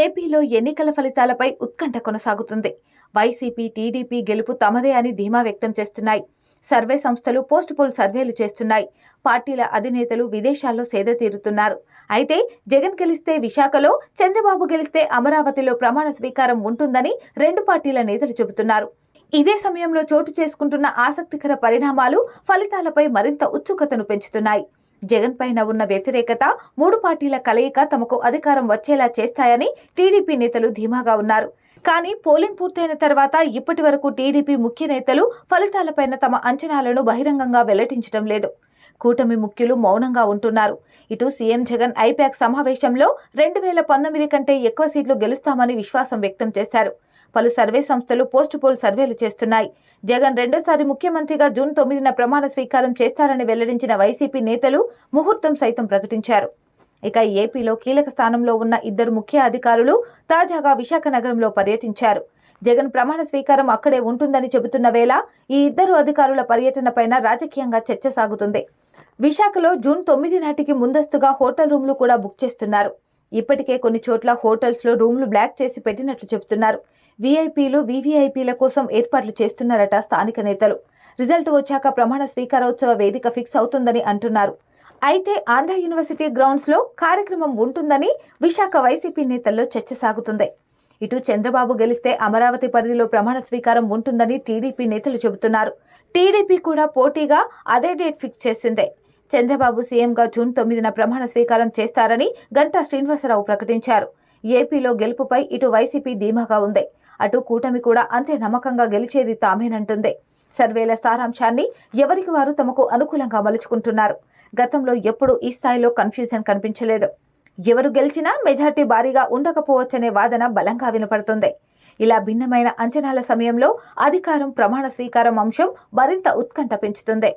ఏపీలో ఎన్నికల ఫలితాలపై ఉత్కంఠ కొనసాగుతుంది. వైసీపీ టీడీపీ గెలుపు తమదే అని ధీమా వ్యక్తం చేస్తున్నాయి. సర్వే సంస్థలు పోస్ట్ పోల్ సర్వేలు చేస్తున్నాయి. పార్టీల అధినేతలు విదేశాల్లో సేద తీరుతున్నారు. అయితే జగన్ గెలిస్తే విశాఖలో చంద్రబాబు గెలిస్తే అమరావతిలో ప్రమాణ స్వీకారం ఉంటుందని రెండు పార్టీల నేతలు చెబుతున్నారు. ఇదే సమయంలో చోటు చేసుకుంటున్న ఆసక్తికర పరిణామాలు ఫలితాలపై మరింత ఉత్సుకతను పెంచుతున్నాయి. జగన్ పైన ఉన్న వ్యతిరేకత మూడు పార్టీల కలయిక తమకు అధికారం వచ్చేలా చేస్తాయని టీడీపీ నేతలు ధీమాగా ఉన్నారు. కానీ పోలింగ్ పూర్తయిన తర్వాత ఇప్పటి వరకు టీడీపీ ముఖ్య నేతలు ఫలితాలపైన తమ అంచనాలను బహిరంగంగా వెల్లడించడం లేదు. కూటమి ముఖ్యులు మౌనంగా ఉంటున్నారు. ఇటు సీఎం జగన్ ఐపాక్ సమావేశంలో రెండు వేల పంతొమ్మిది కంటే ఎక్కువ సీట్లు గెలుస్తామని విశ్వాసం వ్యక్తం చేశారు. పలు సర్వే సంస్థలు పోస్ట్ పోల్ సర్వేలు చేస్తున్నాయి. జగన్ రెండోసారి ముఖ్యమంత్రిగా జూన్ తొమ్మిదిన ప్రమాణ స్వీకారం చేస్తారని వెల్లడించిన వైసీపీ నేతలు ముహూర్తం సైతం ప్రకటించారు. ఇక ఏపీలో కీలక స్థానంలో ఉన్న ఇద్దరు ముఖ్య అధికారులు తాజాగా విశాఖ నగరంలో పర్యటించారు. జగన్ ప్రమాణ స్వీకారం అక్కడే ఉంటుందని చెబుతున్న వేళ ఈ ఇద్దరు అధికారుల పర్యటనపైన రాజకీయంగా చర్చ సాగుతుంది. విశాఖలో జూన్ తొమ్మిది నాటికి ముందస్తుగా హోటల్ రూమ్లు కూడా బుక్ చేస్తున్నారు. ఇప్పటికే కొన్ని చోట్ల హోటల్స్లో రూమ్లు బ్లాక్ చేసి పెట్టినట్లు చెబుతున్నారు. వీఐపీలు వీవీఐపీల కోసం ఏర్పాట్లు చేస్తున్నారట స్థానిక నేతలు. రిజల్ట్ వచ్చాక ప్రమాణ స్వీకారోత్సవ వేదిక ఫిక్స్ అవుతుందని అంటున్నారు. అయితే ఆంధ్ర యూనివర్సిటీ గ్రౌండ్స్లో కార్యక్రమం ఉంటుందని విశాఖ వైసీపీ నేతల్లో చర్చ సాగుతుంది. ఇటు చంద్రబాబు గెలిస్తే అమరావతి పరిధిలో ప్రమాణ స్వీకారం ఉంటుందని టీడీపీ నేతలు చెబుతున్నారు. టీడీపీ కూడా పోటీగా అదే డేట్ ఫిక్స్ చేసిందే. చంద్రబాబు సీఎంగా జూన్ తొమ్మిదిన ప్రమాణ స్వీకారం చేస్తారని గంటా శ్రీనివాసరావు ప్రకటించారు. ఏపీలో గెలుపుపై ఇటు వైసీపీ ధీమాగా ఉంది. అటు కూటమి కూడా అంతే నమ్మకంగా గెలిచేది తామేనంటుంది. సర్వేల సారాంశాన్ని ఎవరికి వారు తమకు అనుకూలంగా మలుచుకుంటున్నారు. గతంలో ఎప్పుడూ ఈ స్థాయిలో కన్ఫ్యూజన్ కనిపించలేదు. ఎవరు గెలిచినా మెజార్టీ భారీగా ఉండకపోవచ్చనే వాదన బలంగా వినపడుతుంది. ఇలా భిన్నమైన అంచనాల సమయంలో అధికారం ప్రమాణ స్వీకారం అంశం మరింత ఉత్కంఠ పెంచుతుంది.